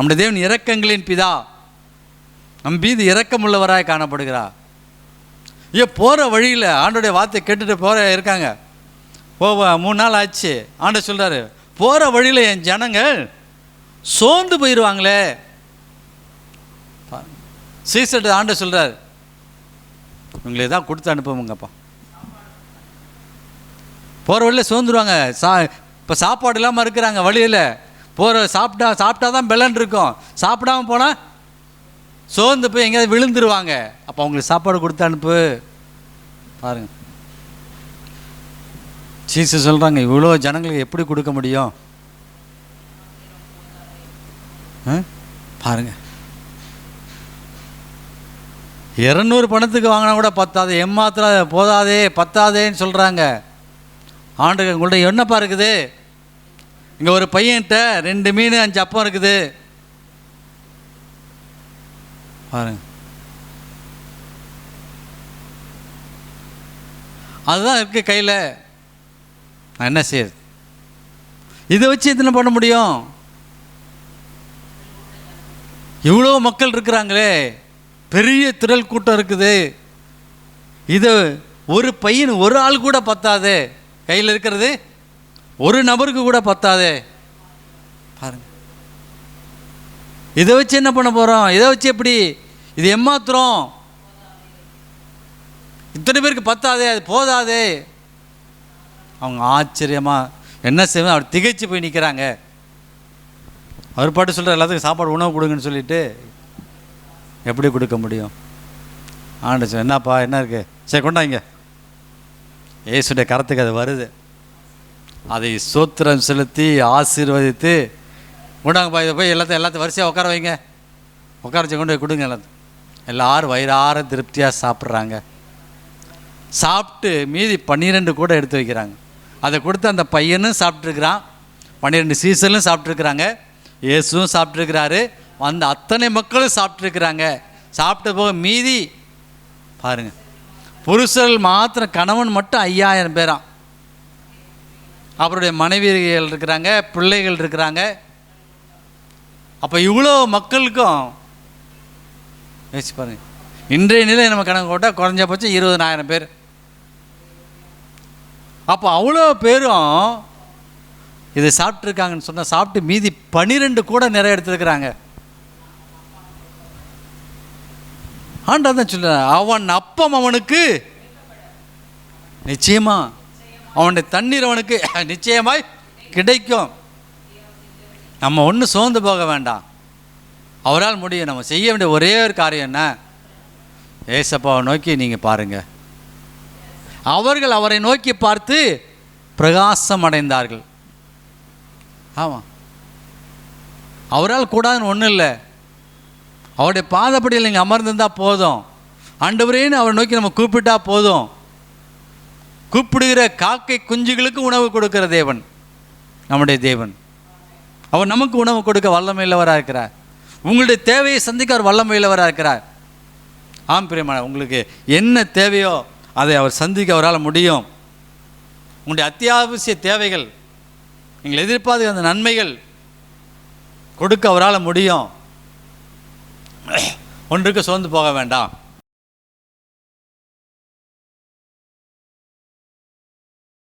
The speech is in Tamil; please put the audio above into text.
நம்முடைய தேவன் இரக்கங்களின் பிதா. நம் மீது இரக்கமுள்ளவராக காணப்படுகிறார். ஏன் போகிற வழியில் ஆண்டோடைய வார்த்தை கேட்டுட்டு போகிற இருக்காங்க. போவ மூணு நாள் ஆச்சு. ஆண்ட சொல்கிறாரு போகிற வழியில் என் ஜனங்கள் சோர்ந்து போயிடுவாங்களே சீசட்டு ஆண்ட சொல்கிறார் இவங்களே தான் கொடுத்து அனுப்புவோங்கப்பா. போகிற வழியில் சோர்ந்துருவாங்க. சா இப்போ சாப்பாடு இல்லாமல் இருக்கிறாங்க வழியில். போகிற சாப்பிட்டா சாப்பிட்டா தான் பெலன் இருக்கும். சாப்பிடாம போனால் சோர்ந்து போய் எங்கேயாவது விழுந்துருவாங்க. அப்போ அவங்களுக்கு சாப்பாடு கொடுத்து அனுப்பு. பாருங்க. சீசு சொல்கிறாங்க இவ்வளோ ஜனங்களுக்கு எப்படி கொடுக்க முடியும்? பாருங்க. இரநூறு பணத்துக்கு வாங்கினா கூட பத்தாது. எம்மாத்திர போதாதே பத்தாதேன்னு சொல்கிறாங்க ஆண்டு உங்கள்கிட்ட என்னப்பா இருக்குது இங்கே ஒரு பையன்கிட்ட ரெண்டு மீன் அஞ்சு அப்பம் இருக்குது. பாருங்க. அதுதான் இருக்கு கையில். நான் என்ன செய்யுது இதை வச்சு எத்தனை பண்ண முடியும்? இவ்வளோ மக்கள் இருக்கிறாங்களே. பெரிய திரள் கூட்டம் இருக்குது. இது ஒரு பையன் ஒரு ஆள் கூட பத்தாது. கையில் இருக்கிறது ஒரு நபருக்கு கூட பத்தாதே. பாருங்க. இதை வச்சு என்ன பண்ண போகிறோம் இதை வச்சு எப்படி? இது எம்மாத்திரம். இத்தனை பேருக்கு பத்தாதே அது போதாதே. அவங்க ஆச்சரியமாக என்ன செய்வது அவர் திகைச்சு போய் நிற்கிறாங்க அவர் பாட்டு சொல்கிற எல்லாத்துக்கும் சாப்பாடு உணவு கொடுங்கன்னு சொல்லிட்டு எப்படி கொடுக்க முடியும்? ஆண்டு என்னப்பா என்ன இருக்கு? சரி கொண்டாங்க. ஏசுடைய கரத்துக்கு அது வருது. அதை சோத்திரம் செலுத்தி ஆசீர்வதித்து கொண்டாங்கப்பா இதை போய் எல்லாத்தையும் எல்லாத்தையும் வரிசையாக உட்கார வைங்க. உட்கார வச்சு கொண்டு போய் கொடுங்க எல்லாத்தையும். எல்லாரும் வயிறார திருப்தியாக சாப்பிட்றாங்க. சாப்பிட்டு மீதி பன்னிரெண்டு கூட எடுத்து வைக்கிறாங்க. அதை கொடுத்து அந்த பையனும் சாப்பிட்ருக்கிறான் பன்னிரெண்டு சீசனும் சாப்பிட்ருக்குறாங்க இயேசுவும் சாப்பிட்ருக்கிறாரு அந்த அத்தனை மக்களும் சாப்பிட்ருக்குறாங்க சாப்பிட்ட போக மீதி பாருங்க புருஷர்கள் மாத்திரம் கணவன் மட்டும் ஐயாயிரம் பேரான் அவருடைய மனைவிகள் இருக்கிறாங்க பிள்ளைகள் இருக்கிறாங்க. அப்போ இவ்வளோ மக்களுக்கும் யோசிச்சு பாருங்க. இன்றைய நிலை நம்ம கணக்கு போட்டால் குறைஞ்சபட்சம் இருபதனாயிரம் பேர். அப்போ அவ்வளோ பேரும் இதை சாப்பிட்ருக்காங்கன்னு சொன்னால் சாப்பிட்டு மீதி பன்னிரெண்டு கூட நிறைய எடுத்துருக்குறாங்க. ஆண்டா தான் சொல்ல அவன் அப்பம் அவனுக்கு நிச்சயமாக அவனுடைய தண்ணீர் அவனுக்கு நிச்சயமாய் கிடைக்கும். நம்ம ஒன்றும் சோர்ந்து போக வேண்டாம். அவரால் முடியும். நம்ம செய்ய வேண்டிய ஒரே ஒரு காரியம் என்ன? ஏசப்பாவை நோக்கி நீங்கள் பாருங்கள் அவர்கள் அவரை நோக்கி பார்த்து பிரகாசம் அடைந்தார்கள். ஆமாம் அவரால் கூடாதுன்னு ஒன்றும் இல்லை. அவருடைய பாதப்படியில் நீங்கள் அமர்ந்திருந்தால் போதும். ஆண்டவரேன்னு அவரை நோக்கி நம்ம கூப்பிட்டா போதும். கூப்பிடுகிற காக்கை குஞ்சுகளுக்கு உணவு கொடுக்கிற தேவன் நம்முடைய தேவன். அவர் நமக்கு உணவு கொடுக்க வல்லமையில்லவராக இருக்கிறார். உங்களுடைய தேவையை சந்திக்க அவர் வல்லமையில்லவராக இருக்கிறார். ஆம் பிரியமான உங்களுக்கு என்ன தேவையோ அதை அவர் சந்திக்க அவரால் முடியும். உங்களுடைய அத்தியாவசிய தேவைகள் நீங்கள் எதிர்பார்த்து அந்த நன்மைகள் கொடுக்க அவரால் முடியும். ஒன்றுக்கு சோர்ந்து போக வேண்டாம்.